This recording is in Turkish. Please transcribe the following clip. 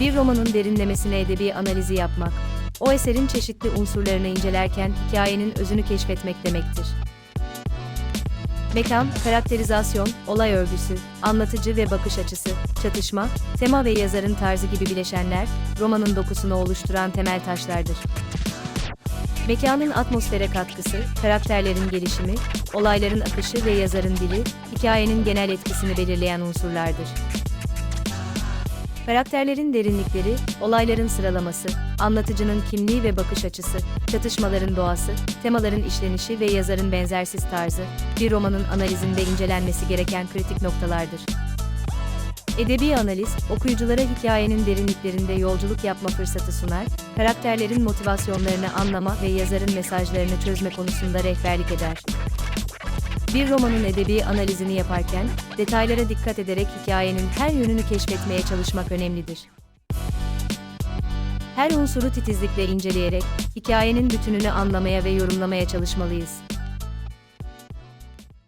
Bir romanın derinlemesine edebi analizi yapmak, o eserin çeşitli unsurlarını incelerken hikayenin özünü keşfetmek demektir. Mekan, karakterizasyon, olay örgüsü, anlatıcı ve bakış açısı, çatışma, tema ve yazarın tarzı gibi bileşenler, romanın dokusunu oluşturan temel taşlardır. Mekanın atmosfere katkısı, karakterlerin gelişimi, olayların akışı ve yazarın dili, hikayenin genel etkisini belirleyen unsurlardır. Karakterlerin derinlikleri, olayların sıralaması, anlatıcının kimliği ve bakış açısı, çatışmaların doğası, temaların işlenişi ve yazarın benzersiz tarzı, bir romanın analizinde incelenmesi gereken kritik noktalardır. Edebi analiz, okuyuculara hikayenin derinliklerinde yolculuk yapma fırsatı sunar, karakterlerin motivasyonlarını anlama ve yazarın mesajlarını çözme konusunda rehberlik eder. Bir romanın edebi analizini yaparken, detaylara dikkat ederek hikayenin her yönünü keşfetmeye çalışmak önemlidir. Her unsuru titizlikle inceleyerek, hikayenin bütününü anlamaya ve yorumlamaya çalışmalıyız.